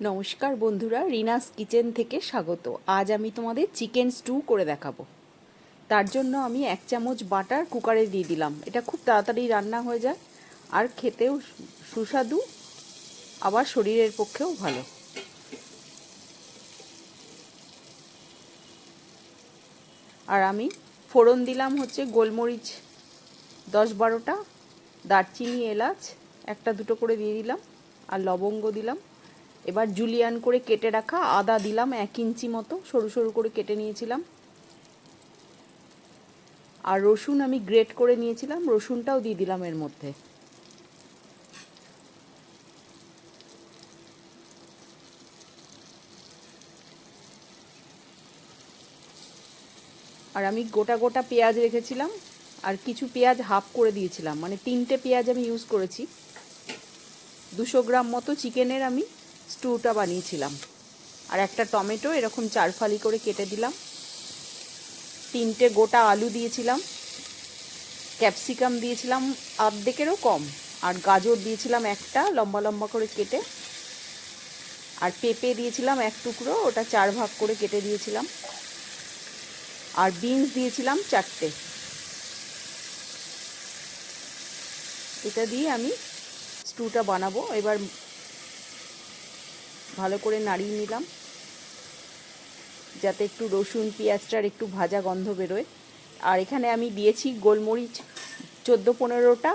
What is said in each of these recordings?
নমস্কার বন্ধুরা, রিনাস কিচেন থেকে স্বাগত। আজ আমি তোমাদের চিকেন স্টু করে দেখাবো। তার জন্য আমি এক চামচ বাটার কুকারে দিয়ে দিলাম। এটা খুব তাড়াতাড়ি রান্না হয়ে যায়, আর খেতেও সুস্বাদু, আবার শরীরের পক্ষেও ভালো। আর আমি ফোড়ন দিলাম হচ্ছে গোলমরিচ দশ বারোটা, দারচিনি, এলাচ, একটা দুটো করে দিয়ে দিলাম, আর লবঙ্গ দিলাম। এবার জুলিয়ান করে কেটে রাখা আদা দিলাম এক ইঞ্চি মতো, সরু সরু করে কেটে নিয়েছিলাম। আর রসুন আমি গ্রেট করে নিয়েছিলাম, রসুনটাও দিয়ে দিলাম এর মধ্যে। আর আমি গোটা গোটা পেঁয়াজ রেখেছিলাম, আর কিছু পেঁয়াজ হাফ করে দিয়েছিলাম। মানে তিনটে পেঁয়াজ আমি ইউজ করেছি। দুশো গ্রাম মতো চিকেনের আমি স্টুটা বানিয়েছিলাম। আর একটা টমেটো, এরকম চার ফালি করে কেটে দিলাম। তিনটে গোটা আলু দিয়েছিলাম। ক্যাপসিকাম দিয়েছিলাম অর্ধেকেরও কম। আর গাজর দিয়েছিলাম একটা, লম্বা লম্বা করে কেটে। আর পেঁপে দিয়েছিলাম এক টুকরো, ওটা চার ভাগ করে কেটে দিয়েছিলাম। আর বিনস দিয়েছিলাম চারটে। এটা দিয়ে আমি স্টুটা বানাবো। এবার ভালো করে নাড়িয়ে নিলাম, যাতে একটু রসুন পেঁয়াজটার একটু ভাজা গন্ধ বেরোয়। আর এখানে আমি দিয়েছি গোলমরিচ চোদ্দ পনেরোটা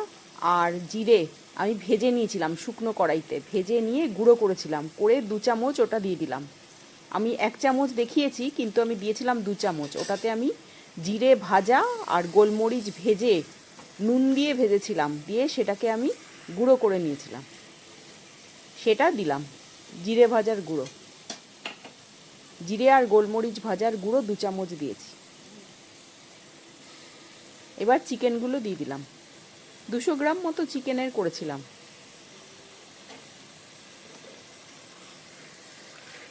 আর জিরে আমি ভেজে নিয়েছিলাম শুকনো কড়াইতে। ভেজে নিয়ে গুঁড়ো করেছিলাম, করে দু চামচ ওটা দিয়ে দিলাম। আমি এক চামচ দেখিয়েছি, কিন্তু আমি দিয়েছিলাম দু চামচ। ওটাতে আমি জিরে ভাজা আর গোলমরিচ ভেজে নুন দিয়ে ভেজেছিলাম, দিয়ে সেটাকে আমি গুঁড়ো করে নিয়েছিলাম। সেটা দিলাম। জিরে ভাজার গুঁড়ো। জিরে আর গোলমরিচ ভাজার গুঁড়ো দু চামচ দিয়েছি। এবার চিকেনগুলো দিয়ে দিলাম। দুশো গ্রাম মতো চিকেনের করেছিলাম।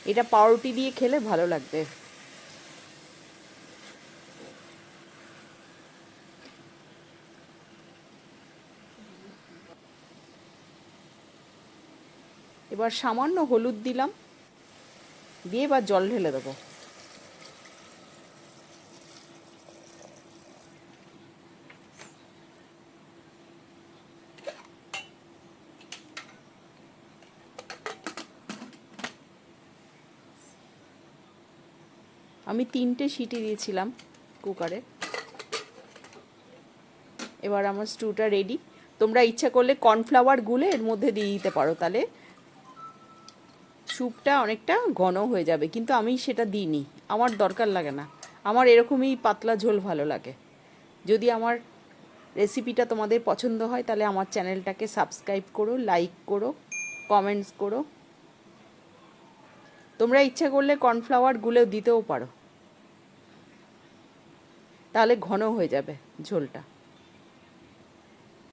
এটা পাউরুটি দিয়ে খেলে ভালো লাগবে। এবার সামান্য হলুদ দিলাম। দিয়ে এবার জল ঢেলে দেবো। আমি তিনটে সিটি দিয়েছিলাম কুকারে। এবার আমার স্টুটা রেডি। তোমরা ইচ্ছা করলে কর্নফ্লাওয়ার গুলে এর মধ্যে দিয়ে দিতে পারো তাহলে। স্যুপটা অনেকটা ঘন হয়ে যাবে, কিন্তু আমি সেটা দিইনি। আমার দরকার লাগে না। আমার এরকমই পাতলা ঝোল ভালো লাগে। যদি আমার রেসিপিটা তোমাদের পছন্দ হয়, তাহলে আমার চ্যানেলটাকে সাবস্ক্রাইব করো, লাইক করো, কমেন্টস করো। তোমরা ইচ্ছা করলে কর্নফ্লাওয়ার গুলেও দিতেও পারো। তাহলে ঘন হয়ে যাবে ঝোলটা।